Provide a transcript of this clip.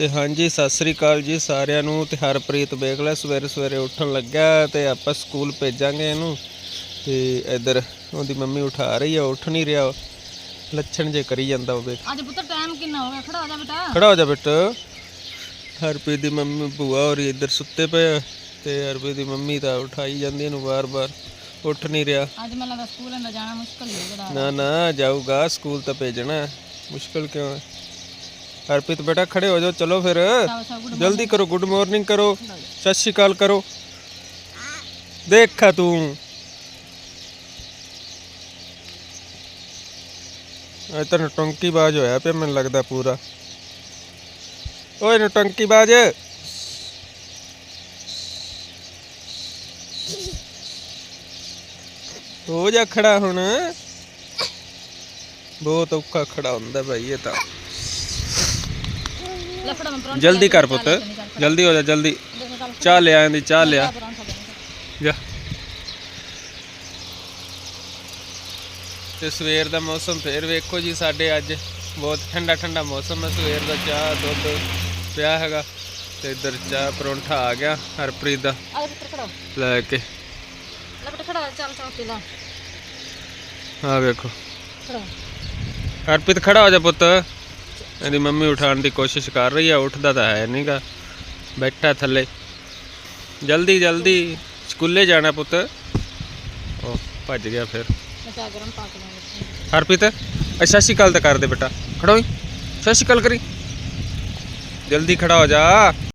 ਤੇ ਹਾਂਜੀ ਸਤਿ ਸ੍ਰੀ ਅਕਾਲ ਜੀ ਸਾਰਿਆਂ ਨੂੰ ਤੇ ਹਰਪ੍ਰੀਤ ਬੇਗਲਾ ਸਵੇਰੇ ਸਵੇਰੇ ਉੱਠਣ ਲੱਗਾ ਤੇ ਆਪਾਂ ਸਕੂਲ ਭੇਜਾਂਗੇ ਇਹਨੂੰ ਤੇ ਇੱਧਰ ਉਹਦੀ ਮੰਮੀ ਉਠਾ ਰਹੀ ਆ ਉੱਠ ਨਹੀਂ ਰਿਹਾ। ਲੱਛਣ ਜੇ ਕਰੀ ਜਾਂਦਾ ਉਹ ਵੇਖ। ਅੱਜ ਪੁੱਤਰ ਟਾਈਮ ਕਿੰਨਾ ਹੋ ਗਿਆ? ਖੜਾ ਹੋ ਜਾ ਬੇਟਾ। ਖੜਾ ਹੋ ਜਾ ਬਿੱਟ। ਹਰਪ੍ਰੀਤ ਦੀ ਮੰਮੀ ਭੂਆ ਹੋਰ ਇੱਧਰ ਸੁੱਤੇ ਪਏ ਤੇ ਹਰਪ੍ਰੀਤ ਦੀ ਮੰਮੀ ਤਾਂ ਉਠਾਈ ਜਾਂਦੀ ਇਹਨੂੰ ਵਾਰ-ਵਾਰ ਉੱਠ ਨਹੀਂ ਰਿਹਾ। ਅੱਜ ਮੈਨੂੰ ਲੱਗਦਾ ਸਕੂਲ ਅੰਦਰ ਜਾਣਾ ਮੁਸ਼ਕਲ ਹੀ ਬੜਾ ਨਾ ਨਾ ਜਾਊਗਾ ਸਕੂਲ ਤਾਂ ਭੇਜਣਾ। ਮੁਸ਼ਕਲ ਕਿਉਂ ਹੈ ਹਰਪ੍ਰੀਤ ਬੇਟਾ, ਖੜੇ ਹੋ ਜਾਓ, ਚਲੋ ਫਿਰ। ਜਲਦੀ ਕਰੋ ਗੁੱਡ ਮਾਰਨਿੰਗ ਕਰੋ, ਸਤਿ ਸ਼੍ਰੀ ਅਕਾਲ ਕਰੋ। ਦੇਖਾ ਤੂੰ। ਇਹ ਤਾਂ ਨਟੰਕੀ ਬਾਜ ਹੋਇਆ ਪਿਆ, ਮੈਨੂੰ ਲੱਗਦਾ ਪੂਰਾ। ਓਏ, ਨਟੰਕੀ ਬਾਜ। ਹੋ ਜਾ ਖੜਾ ਹੁਣ। ਬਹੁਤ ਔਖਾ ਖੜਾ ਹੁੰਦਾ ਭਾਈ, ਇਹ ਤਾਂ। ਜਲਦੀ ਕਰ ਪੁੱਤ। ਜਲਦੀ ਹੋ ਜਾ ਜਲਦੀ। ਚਾਹ ਲਿਆ ਇਹਦੀ ਚਾਹ ਲਿਆ। ਜਾ। ਤੇ ਸਵੇਰ ਦਾ ਮੌਸਮ ਫੇਰ ਵੇਖੋ ਜੀ ਸਾਡੇ ਅੱਜ ਬਹੁਤ ਠੰਡਾ ਠੰਡਾ ਮੌਸਮ ਹੈ। ਸਵੇਰ ਦਾ ਚਾਹ ਦੁੱਧ ਪਿਆ ਹੈਗਾ। ਤੇ ਇੱਧਰ ਚਾਹ ਪਰੌਂਠਾ ਆ ਗਿਆ ਹਰਪ੍ਰੀਤ ਦਾ। ਲੈ ਕੇ। ਆ ਵੇਖੋ। ਹਰਪ੍ਰੀਤ ਖੜਾ ਹੋ ਜਾ ਪੁੱਤ। ਇਹਦੀ ਮੰਮੀ ਉਠਾਉਣ ਦੀ ਕੋਸ਼ਿਸ਼ ਕਰ ਰਹੀ ਆ ਉੱਠਦਾ ਤਾਂ ਹੈ ਨਹੀਂਗਾ ਬੈਠਾ ਥੱਲੇ। ਜਲਦੀ ਜਲਦੀ ਸਕੂਲੇ ਜਾਣਾ ਪੁੱਤ। ਉਹ ਭੱਜ ਗਿਆ ਫਿਰ। ਹਰਪ੍ਰੀਤ ਅੱਛਾ ਸ਼੍ਰੀ ਅਕਾਲ ਤਾਂ ਕਰ ਦੇ ਬੇਟਾ। ਖੜਾ ਹੋਈ ਸਤਿ ਸ਼੍ਰੀ ਅਕਾਲ ਕਰੀ। ਜਲਦੀ ਖੜਾ ਹੋ ਜਾ।